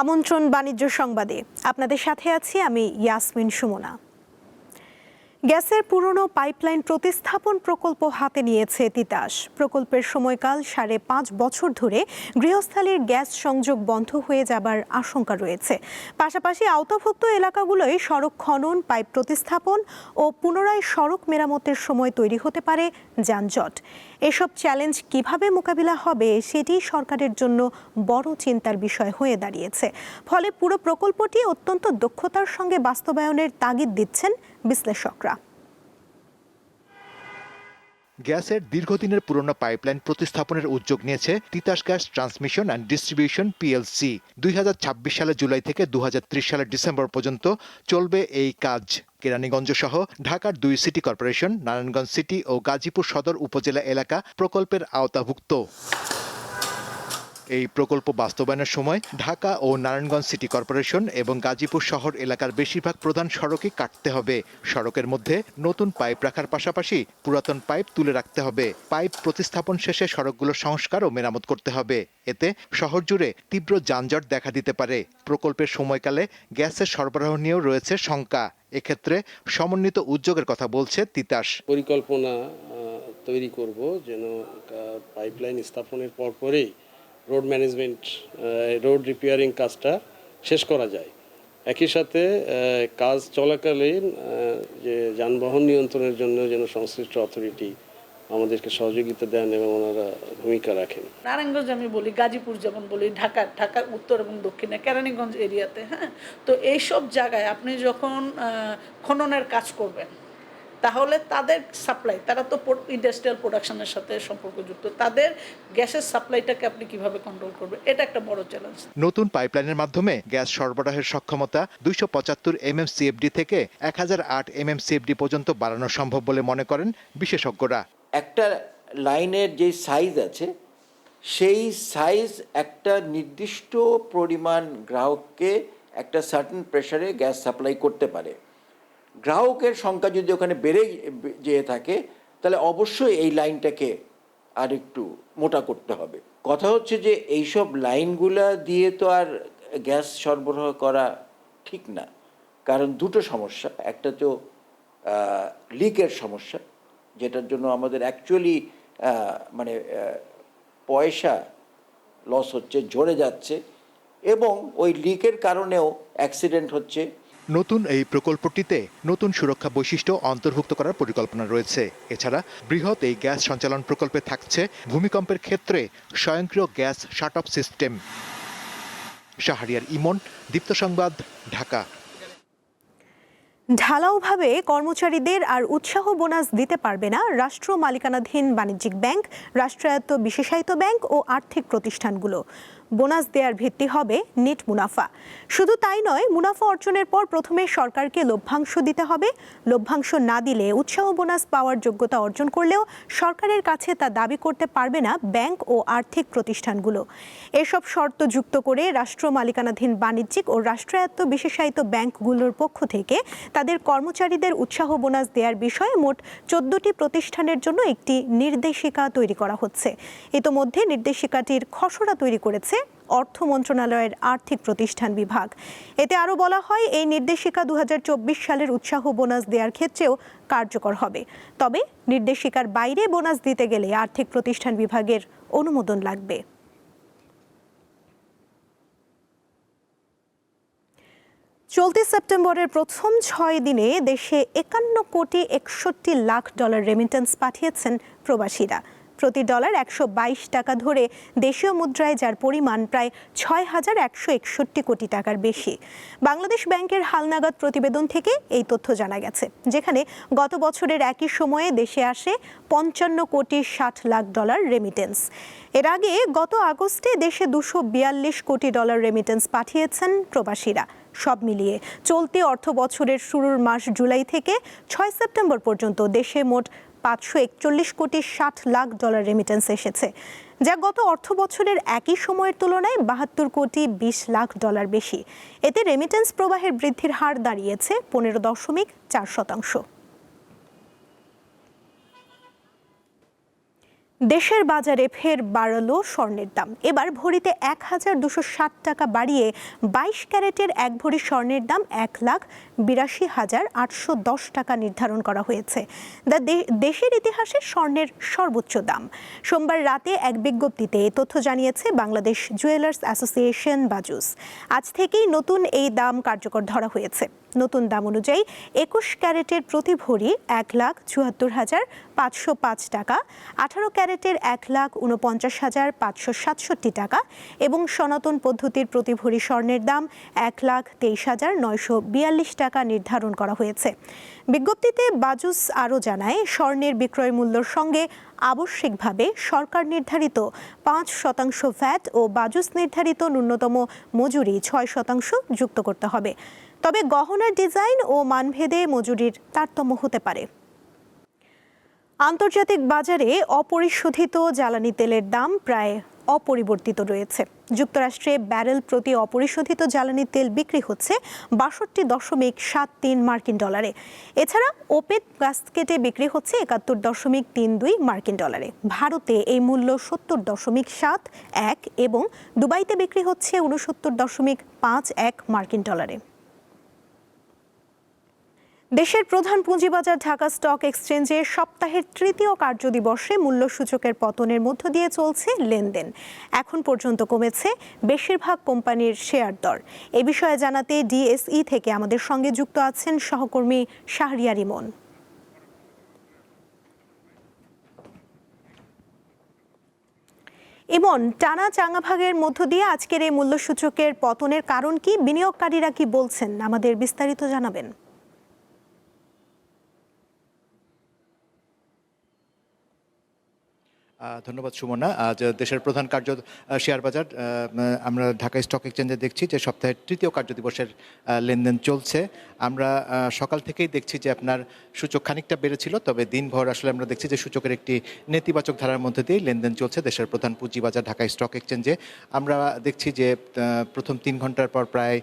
আমন্ত্রণ বাণিজ্য সংবাদে। আপনাদের সাথে আছি আমি ইয়াসমিন সুমনা। গ্যাসের পুরনো পাইপলাইন প্রতিস্থাপন প্রকল্প হাতে নিয়েছে তিতাস। প্রকল্পের সময়কাল সাড়ে পাঁচ বছর ধরে গৃহস্থালীর গ্যাস সংযোগ বন্ধ হয়ে যাবার আশঙ্কা রয়েছে। পাশাপাশি আওতাভুক্ত এলাকাগুলোয় সড়ক খনন, পাইপ প্রতিস্থাপন ও পুনরায় সড়ক মেরামতের সময় তৈরি হতে পারে যানজট। এসব চ্যালেঞ্জ কীভাবে মোকাবিলা হবে সেটি সরকারের জন্য বড় চিন্তার বিষয় হয়ে দাঁড়িয়েছে। ফলে পুরো প্রকল্পটি অত্যন্ত দক্ষতার সঙ্গে বাস্তবায়নের তাগিদ দিচ্ছেন বিশ্লেষকরা। গ্যাসের দীর্ঘদিনের পুরনো পাইপলাইন প্রতিস্থাপনের উদ্যোগ নিয়েছে Titas gas transmission and distribution PLC. দুই হাজার ছাব্বিশ সালের জুলাই থেকে দু হাজার ত্রিশ সালের ডিসেম্বর পর্যন্ত চলবে এই কাজ। কেরানীগঞ্জ সহ ঢাকার দুই সিটি কর্পোরেশন, নারায়ণগঞ্জ সিটি ও গাজীপুর সদর উপজেলা এলাকা প্রকল্পের আওতাভুক্ত। এই প্রকল্প বাস্তবায়নের সময় ঢাকা ও নারায়ণগঞ্জ সিটি কর্পোরেশন এবং গাজীপুর শহর এলাকার বেশিরভাগ প্রধান সড়কই কাটতে হবে। সড়কের মধ্যে নতুন পাইপ রাখার পাশাপাশি পুরাতন পাইপ তুলে রাখতে হবে। পাইপ প্রতিস্থাপন শেষে সড়কগুলোর সংস্কার ও মেরামত করতে হবে। এতে শহর জুড়ে তীব্র যানজট দেখা দিতে পারে। প্রকল্পের সময়কালে গ্যাসের সরবরাহ নিয়েও রয়েছে শঙ্কা। এক্ষেত্রে সমন্বিত উদ্যোগের কথা বলছে তিতাস। পরিকল্পনা তৈরি করব যেন পাইপলাইন স্থাপনের পরপরেই রোড ম্যানেজমেন্ট রোড রিপেয়ারিং কাজটা শেষ করা যায়। একই সাথে কাজ চলাকালীন যে যানবাহন নিয়ন্ত্রণের জন্য যেন সংশ্লিষ্ট অথরিটি আমাদেরকে সহযোগিতা দেন এবং ওনারা ভূমিকা রাখেন। নারায়ণগঞ্জ আমি বলি, গাজীপুর যেমন বলি, ঢাকা, ঢাকার উত্তর এবং দক্ষিণে, কেরানীগঞ্জ এরিয়াতে হ্যাঁ? তো এইসব জায়গায় আপনি যখন খননের কাজ করবেন তাহলে তাদের সাপ্লাই তারা তো ইন্ডাস্ট্রিয়াল প্রোডাকশনের সাথে সম্পর্কযুক্ত তাদের গ্যাসের সাপ্লাইটাকে আপনি কীভাবে কন্ট্রোল করবেন? এটা একটা বড় চ্যালেঞ্জ নতুন পাইপলাইনের মাধ্যমে গ্যাস সরবরাহের সক্ষমতা দুইশো পঁচাত্তর এমএমসিএফডি থেকে এক হাজার আট এমএমসিএফডি পর্যন্ত বাড়ানো সম্ভব বলে মনে করেন বিশেষজ্ঞরা। একটা লাইনের যে সাইজ আছে সেই সাইজ একটা নির্দিষ্ট পরিমাণ গ্রাহককে একটা সার্টেন প্রেশারে গ্যাস সাপ্লাই করতে পারে। গ্রাহকের সংখ্যা যদি ওখানে বেড়ে যেয়ে থাকে, তাহলে অবশ্যই এই লাইনটাকে আর একটু মোটা করতে হবে। কথা হচ্ছে যে এইসব লাইনগুলা দিয়ে তো আর গ্যাস সরবরাহ করা ঠিক না। কারণ দুটো সমস্যা, একটা তো লিকের সমস্যা, যেটার জন্য আমাদের অ্যাকচুয়ালি মানে পয়সা লস হচ্ছে, ঝরে যাচ্ছে, এবং ওই লিকের কারণেও অ্যাক্সিডেন্ট হচ্ছে নতুন এই প্রকল্পটিতে নতুন সুরক্ষা বৈশিষ্ট্য অন্তর্ভুক্ত করার পরিকল্পনা রয়েছে। এছাড়া বৃহৎ এই গ্যাস সঞ্চালন প্রকল্পে থাকছে ভূমিকম্পের ক্ষেত্রে স্বয়ংক্রিয় gas shut off system. Shahriar Emon, Deepto সংবাদ, ঢাকা। ঢালাওভাবে কর্মচারীদের আর উৎসাহ বোনাস দিতে পারবে না রাষ্ট্র মালিকানাধীন বাণিজ্যিক ব্যাংক, রাষ্ট্রায়ত্ত বিশেষায়িত ব্যাংক ও আর্থিক প্রতিষ্ঠানগুলো। বোনাস দেওয়ার ভিত্তি হবে নেট মুনাফা। শুধু তাই নয়, মুনাফা অর্জনের পর প্রথমে সরকারকে লভ্যাংশ দিতে হবে। লভ্যাংশ না দিলে উৎসাহ বোনাস পাওয়ার যোগ্যতা অর্জন করলেও সরকারের কাছে তা দাবি করতে পারবে না ব্যাংক ও আর্থিক প্রতিষ্ঠানগুলো। এসব শর্ত যুক্ত করে রাষ্ট্র মালিকানাধীন বাণিজ্যিক ও রাষ্ট্রায়ত্ত বিশেষায়িত ব্যাংকগুলোর পক্ষ থেকে তাদের কর্মচারীদের উৎসাহ বোনাস দেওয়ার বিষয়ে মোট চোদ্দটি প্রতিষ্ঠানের জন্য একটি নির্দেশিকা তৈরি করা হচ্ছে। ইতোমধ্যে নির্দেশিকাটির খসড়া তৈরি করেছে অর্থ মন্ত্রণালয়ের আর্থিক প্রতিষ্ঠান বিভাগ। এতে আরও বলা হয়, এই নির্দেশিকা দু সালের উৎসাহ বোনাস দেওয়ার ক্ষেত্রেও কার্যকর হবে। তবে নির্দেশিকার বাইরে বোনাস দিতে গেলে আর্থিক প্রতিষ্ঠান বিভাগের অনুমোদন লাগবে। চলতি সেপ্টেম্বরের প্রথম ছয় দিনে দেশে একান্ন কোটি একষট্টি লাখ ডলার রেমিটেন্স পাঠিয়েছেন প্রবাসীরা। প্রতি ডলার একশো বাইশ টাকা ধরে দেশীয় মুদ্রায়, যার পরিমাণ প্রায় ছয় হাজার একশো একষট্টি কোটি টাকার বেশি। বাংলাদেশ ব্যাংকের হালনাগাদ প্রতিবেদন থেকে এই তথ্য জানা গেছে, যেখানে গত বছরের একই সময়ে দেশে আসে পঞ্চান্ন কোটি ষাট লাখ ডলার রেমিটেন্স এর আগে গত আগস্টে দেশে দুশো বিয়াল্লিশ কোটি ডলার রেমিটেন্স পাঠিয়েছেন প্রবাসীরা। সব মিলিয়ে চলতি অর্থ বছরের শুরুর মাস জুলাই থেকে ছয় সেপ্টেম্বর পর্যন্ত দেশে মোট পাঁচশো একচল্লিশ কোটি ষাট লাখ ডলার রেমিটেন্স এসেছে, যা গত অর্থ বছরের একই সময়ের তুলনায় বাহাত্তর কোটি বিশ লাখ ডলার বেশি। এতে রেমিটেন্স প্রবাহের বৃদ্ধির হার দাঁড়িয়েছে পনেরো দশমিক চার শতাংশ। দেশের বাজারে ফের বাড়লো স্বর্ণের দাম। এবার ভরিতে এক হাজার দুশো ষাট টাকা বাড়িয়ে বাইশ ক্যারেটের এক ভরি স্বর্ণের দাম এক লাখ বিরাশি হাজার আটশো দশ টাকা নির্ধারণ করা হয়েছে। দে- দেশের ইতিহাসে স্বর্ণের সর্বোচ্চ দাম। সোমবার রাতে এক বিজ্ঞপ্তিতে এ তথ্য জানিয়েছে বাংলাদেশ জুয়েলার্স অ্যাসোসিয়েশন বাজুস। আজ থেকেই নতুন এই দাম কার্যকর ধরা হয়েছে। নতুন দাম অনুযায়ী একুশ ক্যারেটের প্রতি ভরি এক লাখ চুয়াত্তর হাজার পাঁচশো পাঁচ টাকা, আঠারো ক্যারেটের এক লাখ উনপঞ্চাশ হাজার পাঁচশো সাতষট্টি টাকা এবং সনাতন পদ্ধতির প্রতি ভরি স্বর্ণের দাম এক লাখ তেইশ হাজার নয়শো বিয়াল্লিশ টাকা। নির্ধারণ করা হয়েছে। বিজ্ঞপ্তিতে বাজুস আরও জানায়, স্বর্ণের বিক্রয় মূল্যর সঙ্গে আবশ্যিকভাবে সরকার নির্ধারিত পাঁচ শতাংশ ভ্যাট ও বাজুস নির্ধারিত ন্যূনতম মজুরি ছয় শতাংশ যুক্ত করতে হবে। তবে গহনার ডিজাইন ও মানভেদে মজুরির তারতম্য হতে পারে। আন্তর্জাতিক বাজারে অপরিশোধিত জ্বালানি তেলের দাম প্রায় অপরিবর্তিত রয়েছে। যুক্তরাষ্ট্রে ব্যারেল প্রতি অপরিশোধিত জ্বালানি তেল বিক্রি হচ্ছে বাষট্টি দশমিক সাত তিন মার্কিন ডলারে। এছাড়া ওপেক গাস্কেটে বিক্রি হচ্ছে একাত্তর দশমিক তিন দুই মার্কিন ডলারে। ভারতে এই মূল্য সত্তর দশমিক সাত এক এবং দুবাইতে বিক্রি হচ্ছে উনসত্তর দশমিক পাঁচ এক মার্কিন ডলারে। দেশের প্রধান পুঁজিবাজার ঢাকা স্টক এক্সচেঞ্জে সপ্তাহের তৃতীয় কার্যদিবসে মূল্যসূচকের পতনের মধ্য দিয়ে চলছে লেনদেন। এখন পর্যন্ত কমেছে বেশিরভাগ কোম্পানির শেয়ার দর। এ বিষয়ে জানাতে ডিএসই থেকে আমাদের সঙ্গে যুক্ত আছেন সহকর্মী শাহরিয়ার ইমন ইমন, টানা চাঙাভাগের মধ্য দিয়ে আজকের এই মূল্যসূচকের পতনের কারণ কি? বিনিয়োগকারীরা কি বলছেন? আমাদের বিস্তারিত জানাবেন। ধন্যবাদ সুমনা। আজ দেশের প্রধান কার্য শেয়ার বাজার আমরা ঢাকা স্টক এক্সচেঞ্জে দেখছি যে সপ্তাহের তৃতীয় কার্যদিবসের আহ, লেনদেন চলছে। আমরা সকাল থেকেই দেখছি যে আপনার সূচক খানিকটা বেড়েছিল তবে দিনভর আসলে আমরা দেখছি যে সূচকের একটি নেতিবাচক ধারার মধ্যে দিয়ে লেনদেন চলছে দেশের প্রধান পুঁজিবাজার ঢাকা স্টক এক্সচেঞ্জে। আমরা দেখছি যে প্রথম তিন ঘণ্টার পর প্রায়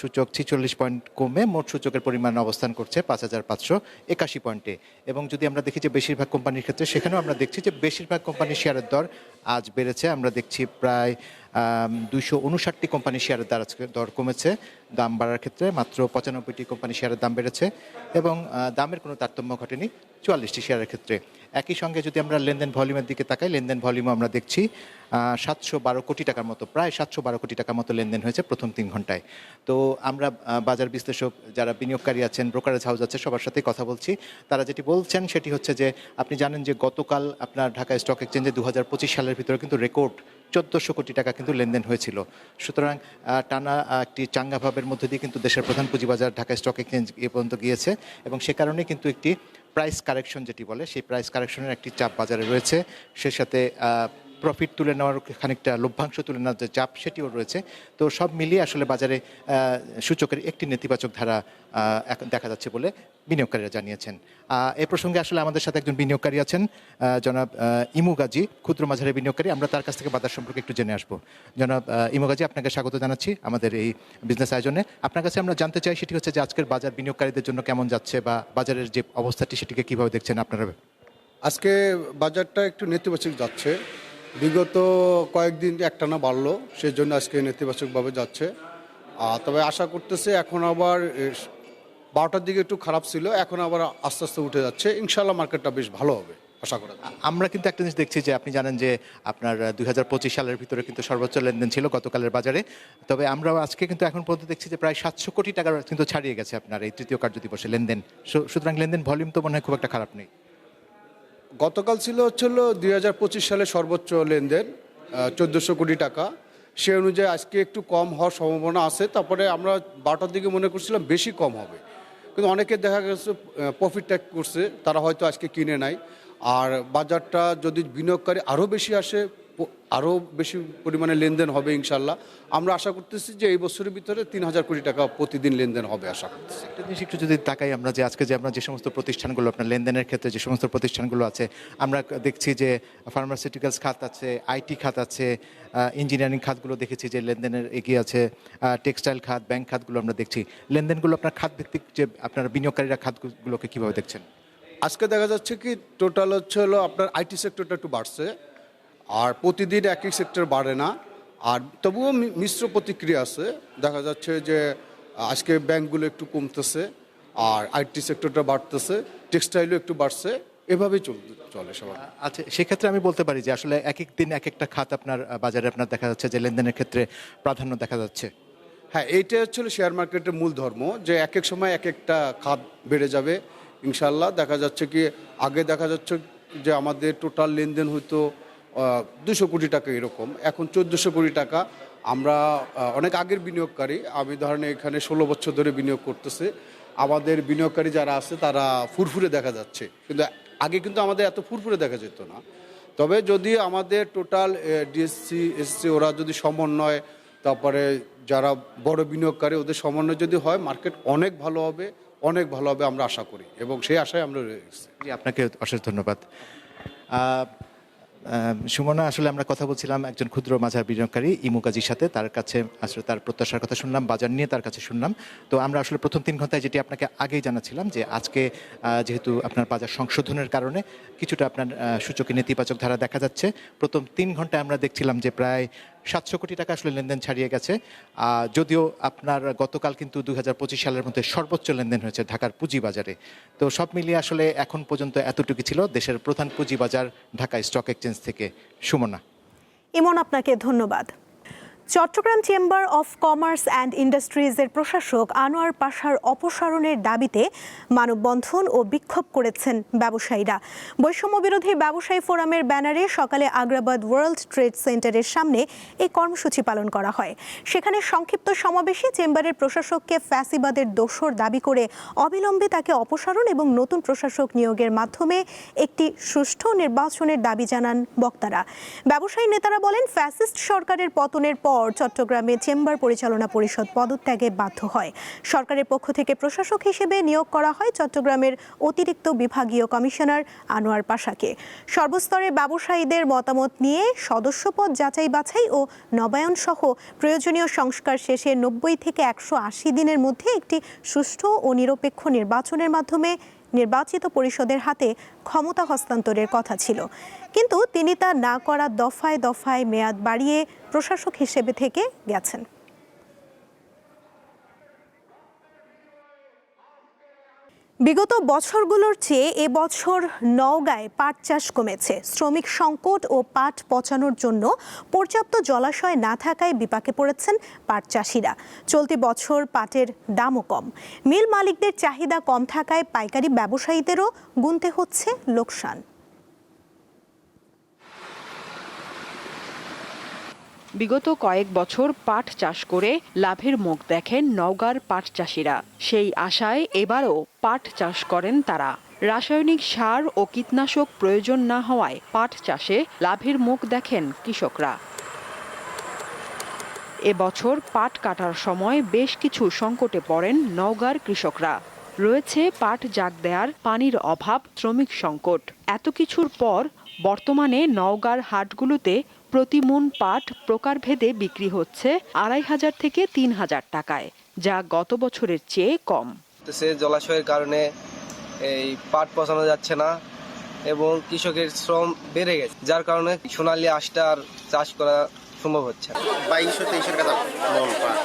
সূচক ছিচল্লিশ পয়েন্ট কমে মোট সূচকের পরিমাণ অবস্থান করছে পাঁচ হাজার পাঁচশো একাশি পয়েন্টে। এবং যদি আমরা দেখি যে বেশিরভাগ কোম্পানির ক্ষেত্রে, সেখানেও আমরা দেখছি যে বেশিরভাগ কোম্পানির শেয়ারের দর আজ বেড়েছে। আমরা দেখছি প্রায় দুইশো উনষাটটি কোম্পানির শেয়ারের আজকে দর কমেছে। দাম বাড়ার ক্ষেত্রে মাত্র পঁচানব্বইটি কোম্পানির শেয়ারের দাম বেড়েছে এবং দামের কোনো তারতম্য ঘটেনি চুয়াল্লিশটি শেয়ারের ক্ষেত্রে। একই সঙ্গে যদি আমরা লেনদেন ভলিউমের দিকে তাকাই, লেনদেন ভলিউমও আমরা দেখছি সাতশো বারো কোটি টাকার মতো, প্রায় সাতশো বারো কোটি টাকার মতো লেনদেন হয়েছে প্রথম তিন ঘন্টায়। তো আমরা বাজার বিশ্লেষক যারা বিনিয়োগকারী আছেন ব্রোকারেজ হাউস আছে, সবার সাথেই কথা বলছি। তারা যেটি বলছেন সেটি হচ্ছে যে, আপনি জানেন যে গতকাল আপনার ঢাকা স্টক এক্সচেঞ্জে দু হাজার পঁচিশ সালের ভিতরে কিন্তু রেকর্ড চোদ্দোশো কোটি টাকা কিন্তু লেনদেন হয়েছিল। সুতরাং টানা একটি চাঙ্গা ভাবের মধ্যে দিয়ে কিন্তু দেশের প্রধান পুঁজিবাজার ঢাকা স্টক এক্সচেঞ্জ এ পর্যন্ত গিয়েছে এবং সে কারণে কিন্তু একটি প্রাইস কারেকশন যেটি বলে সেই প্রাইস কারেকশনের একটি চাপ বাজারে রয়েছে। সেই সাথে প্রফিট তুলে নেওয়ার খানিকটা লভ্যাংশ তুলে নেওয়ার যে চাপ সেটিও রয়েছে। তো সব মিলিয়ে আসলে বাজারে সূচকের একটি নেতিবাচক ধারা দেখা যাচ্ছে বলে বিনিয়োগকারীরা জানিয়েছেন। এ প্রসঙ্গে আসলে আমাদের সাথে একজন বিনিয়োগকারী আছেন জনাব ইমু গাজী, ক্ষুদ্র মাঝারি বিনিয়োগকারী। আমরা তার কাছ থেকে বাজার সম্পর্কে একটু জেনে আসব। জনাব ইমু গাজী, আপনাকে স্বাগত জানাচ্ছি আমাদের এই বিজনেস আয়োজনে। আপনার কাছে আমরা জানতে চাই সেটি হচ্ছে যে আজকের বাজার বিনিয়োগকারীদের জন্য কেমন যাচ্ছে বা বাজারের যে অবস্থাটি সেটিকে কীভাবে দেখছেন আপনারা? আজকে বাজারটা একটু নেতিবাচক যাচ্ছে। বিগত কয়েকদিন একটানা বাড়লো সেই জন্য আজকে নেতিবাচকভাবে যাচ্ছে। আর তবে আশা করতেছে এখন আবার বারোটার দিকে একটু খারাপ ছিল, এখন আবার আস্তে আস্তে উঠে যাচ্ছে। ইনশাল্লাহ মার্কেটটা বেশ ভালো হবে, আশা করা। আমরা কিন্তু একটা জিনিস দেখছি যে, আপনি জানেন যে, আপনার দুই হাজার পঁচিশ সালের ভিতরে কিন্তু সর্বোচ্চ লেনদেন ছিল গতকালের বাজারে। তবে আমরা আজকে কিন্তু এখন পর্যন্ত দেখছি যে, প্রায় সাতশো কোটি টাকার কিন্তু ছাড়িয়ে গেছে আপনার এই তৃতীয় কার্যদিবসে লেনদেন। সু- সুতরাং লেনদেন ভলিউম তো মনে হয় খুব একটা খারাপ নেই। গতকাল ছিল হচ্ছিল দুই হাজার পঁচিশ সালে সর্বোচ্চ লেনদেন চোদ্দোশো কোটি টাকা। সে অনুযায়ী আজকে একটু কম হওয়ার সম্ভাবনা আছে। তারপরে আমরা বারোটার দিকে মনে করছিলাম বেশি কম হবে। কিন্তু অনেকে দেখা গেছে প্রফিট ট্যাক করছে, তারা হয়তো আজকে কিনে নাই। আর বাজারটা যদি বিনিয়োগকারী আরও বেশি আসে আরও বেশি পরিমাণে লেনদেন হবে ইনশাল্লাহ আমরা আশা করতেছি যে এই বছরের ভিতরে তিন হাজার কোটি টাকা প্রতিদিন লেনদেন হবে আশা করতেছি। একটা জিনিস একটু যদি তাকাই আমরা যে আজকে যে আমরা যে সমস্ত প্রতিষ্ঠানগুলো আপনার লেনদেনের ক্ষেত্রে যে সমস্ত প্রতিষ্ঠানগুলো আছে আমরা দেখছি যে ফার্মাসিউটিক্যালস খাত আছে আইটি খাত আছে ইঞ্জিনিয়ারিং খাতগুলো দেখেছি যে লেনদেনের এগিয়ে আছে টেক্সটাইল খাত ব্যাংক খাতগুলো আমরা দেখছি। লেনদেনগুলো আপনার খাত ভিত্তিক যে আপনার বিনিয়োগকারীরা খাতগুলোকে কীভাবে দেখছেন? আজকে দেখা যাচ্ছে কি টোটাল হচ্ছে হলো আপনার আইটি সেক্টরটা একটু বাড়ছে। আর প্রতিদিন একই সেক্টর বাড়ে না। আর তবুও মিশ্র প্রতিক্রিয়া আছে। দেখা যাচ্ছে যে আজকে ব্যাংকগুলো একটু কমতেছে আর আইটি সেক্টরটা বাড়তেছে টেক্সটাইলও একটু বাড়ছে এভাবেই চলতে চলে সবার। আচ্ছা সেক্ষেত্রে আমি বলতে পারি যে আসলে এক এক দিন এক একটা খাত আপনার বাজারে আপনার দেখা যাচ্ছে যে লেনদেনের ক্ষেত্রে প্রাধান্য দেখা যাচ্ছে। হ্যাঁ এইটা হচ্ছে শেয়ার মার্কেটের মূল ধর্ম যে এক এক সময় এক একটা খাত বেড়ে যাবে ইনশাল্লাহ দেখা যাচ্ছে কি আগে দেখা যাচ্ছে যে আমাদের টোটাল লেনদেন হয়তো দুশো কোটি টাকা এরকম। এখন চোদ্দোশো কোটি টাকা আমরা অনেক আগের বিনিয়োগকারী, আমি ধরেন এখানে ষোলো বছর ধরে বিনিয়োগ করতেছে। আমাদের বিনিয়োগকারী যারা আছে, তারা ফুরফুরে দেখা যাচ্ছে। কিন্তু আগে কিন্তু আমাদের এত ফুরফুরে দেখা যেত না। তবে যদি আমাদের টোটাল ডিএসসি এসসি ওরা যদি সমন্বয়, তারপরে যারা বড় বিনিয়োগকারী, ওদের সমন্বয় যদি হয় মার্কেট অনেক ভালো হবে, অনেক ভালো হবে আমরা আশা করি। এবং সেই আশায় আমরা রয়েছি। আপনাকে অশেষ ধন্যবাদ। সুমনা, আসলে আমরা কথা বলছিলাম একজন ক্ষুদ্র মাঝার বিনিয়োগকারী ইমু সাথে, তার কাছে আসলে তার প্রত্যাশার কথা শুনলাম, বাজার নিয়ে তার কাছে শুনলাম। তো আমরা আসলে প্রথম তিন ঘন্টায় যেটি আপনাকে আগেই জানাচ্ছিলাম যে আজকে যেহেতু আপনার বাজার সংশোধনের কারণে কিছুটা আপনার সূচকে নেতিবাচক ধারা দেখা যাচ্ছে। প্রথম তিন ঘন্টায় আমরা দেখছিলাম যে প্রায় সাতশো কোটি টাকা আসলে লেনদেন ছাড়িয়ে গেছে। যদিও আপনার গতকাল কিন্তু দু হাজার পঁচিশ সালের মধ্যে সর্বোচ্চ লেনদেন হয়েছে ঢাকার পুঁজিবাজারে। তো সব মিলিয়ে আসলে এখন পর্যন্ত এতটুকু ছিল দেশের প্রধান পুঁজিবাজার ঢাকা স্টক এক্সচেঞ্জ থেকে। সুমনা। ইমন, আপনাকে ধন্যবাদ। Chattogram chamber of commerce and ইন্ডাস্ট্রিজের প্রশাসক আনোয়ার পাশার অপসারণের দাবিতে মানববন্ধন ও বিক্ষোভ করেছেন ব্যবসায়ীরা। বৈষম্য বিরোধী ব্যবসায়ী ফোরামের ব্যানারে সকালে আগ্রাবাদ ওয়ার্ল্ড ট্রেড সেন্টারের সামনে এই কর্মসূচি পালন করা হয়। সেখানে সংক্ষিপ্ত সমাবেশে চেম্বারের প্রশাসককে ফ্যাসিবাদের দোষর দাবি করে অবিলম্বে তাকে অপসারণ এবং নতুন প্রশাসক নিয়োগের মাধ্যমে একটি সুষ্ঠু নির্বাচনের দাবি জানান বক্তারা। ব্যবসায়ী নেতারা বলেন, ফ্যাসিস্ট সরকারের পতনের পর চট্টগ্রামে চেম্বার পরিচালনা পরিষদ পদত্যাগে বাধ্য হয়। সরকারের পক্ষ থেকে প্রশাসক হিসেবে নিয়োগ করা হয় চট্টগ্রামের অতিরিক্ত বিভাগীয় কমিশনার আনোয়ার পাশাকে। সর্বস্তরের ব্যবসায়ীদের মতামত নিয়ে সদস্যপদ যাচাই বাছাই ও নবায়ন সহ প্রয়োজনীয় সংস্কার শেষে নব্বই থেকে একশো আশি দিনের মধ্যে একটি সুষ্ঠু ও নিরপেক্ষ নির্বাচনের মাধ্যমে নির্বাচিত পরিষদের হাতে ক্ষমতা হস্তান্তরের কথা ছিল। কিন্তু তিনি তা না করা দফায় দফায় মেয়াদ বাড়িয়ে প্রশাসক হিসেবে থেকে গেছেন। বিগত বছরগুলোর চেয়ে এবছর নওগাঁয় পাট চাষ কমেছে। শ্রমিক সংকট ও পাট পচানোর জন্য পর্যাপ্ত জলাশয় না থাকায় বিপাকে পড়েছেন পাট চাষিরা। চলতি বছর পাটের দামও কম। মিল মালিকদের চাহিদা কম থাকায় পাইকারি ব্যবসায়ীদেরও গুনতে হচ্ছে লোকসান। বিগত কয়েক বছর পাট চাষ করে লাভের মুখ দেখেন নওগাঁর পাট চাষিরা। সেই আশায় এবারও পাট চাষ করেন তারা। রাসায়নিক সার ও কীটনাশক প্রয়োজন না হওয়ায় পাট চাষে লাভের মুখ দেখেন কৃষকরা। এবছর পাট কাটার সময় বেশ কিছু সংকটে পড়েন নওগাঁর কৃষকরা। রয়েছে পাট জাগ দেয়ার পানির অভাব, শ্রমিক সংকট। এত কিছুর পর বর্তমানে নওগাঁর হাটগুলোতে প্রতি মন পাট প্রকারভেদে বিক্রি হচ্ছে আড়াই হাজার থেকে তিন হাজার টাকায় যা গত বছরের চেয়ে কম সে জলাশয়ের কারণে এই পাট পচানো যাচ্ছে না এবং কৃষকের শ্রম বেড়ে গেছে যার কারণে সোনালী আঁশটা আর চাষ করা সম্ভব হচ্ছে না। বাইশশো মন পাট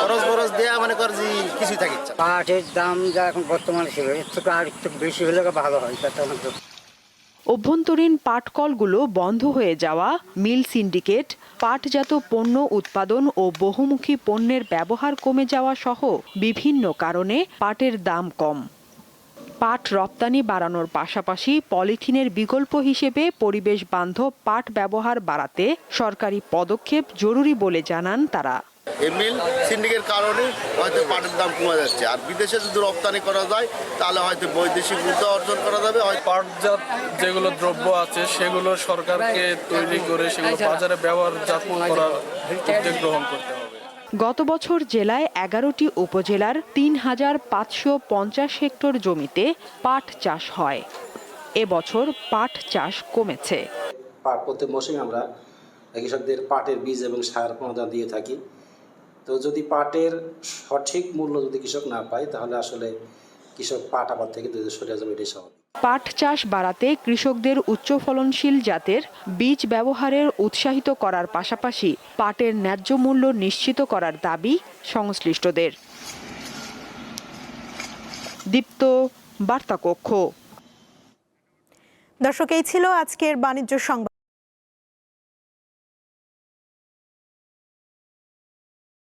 খরচ বরচ দেয়া মানে কর যে কিছুই না। পাটের দাম যা এখন বর্তমানে ছিল থেকে আর একটু বেশি হলে ভালো হয় তাতে অভ্যন্তরীণ পাটকলগুলো বন্ধ হয়ে যাওয়া, মিল সিন্ডিকেট, পাটজাত পণ্য উৎপাদন ও বহুমুখী পণ্যের ব্যবহার কমে যাওয়া সহ বিভিন্ন কারণে পাটের দাম কম। পাট রপ্তানি বাড়ানোর পাশাপাশি পলিথিনের বিকল্প হিসেবে পরিবেশ বান্ধব পাট ব্যবহার বাড়াতে সরকারি পদক্ষেপ জরুরি বলে জানান তারা। এই মিল সিন্ডিকের কারণে হয়তো পাটের দাম কমে যাচ্ছে। আর বিদেশে যদি রপ্তানি করা যায় তাহলে হয়তো বৈদেশিক মুদ্রা অর্জন করা যাবে পাটজাত যেগুলো দ্রব্য আছে সেগুলো সরকারকে তৈরি করে সেগুলো বাজারে ব্যবহারজাত করার উদ্যোগ গ্রহণ করতে হবে। গত বছর জেলায় এগারোটি উপজেলার তিন হাজার পাঁচশো পঞ্চাশ হেক্টর জমিতে পাট চাষ হয়। এবছর পাট চাষ কমেছে। পাট প্রত্যেক মৌসুমে আমরা কৃষকদের পাটের বীজ এবং সার অনুদান দিয়ে থাকি। তো যদি পাটের সঠিক মূল্য যদি কৃষক না পায় তাহলে আসলে কৃষক পাট আবাদ থেকে দূরে সরে যাবে এটাই স্বাভাবিক। পাট চাষ বাড়াতে কৃষকদের উচ্চ ফলনশীল জাতের বীজ ব্যবহারের উৎসাহিত করার পাশাপাশি পাটের ন্যায্য মূল্য নিশ্চিত করার দাবি সংশ্লিষ্টদের। দীপ্ত বার্তা কক্ষ দর্শক এই ছিল আজকের বাণিজ্য সংবাদ।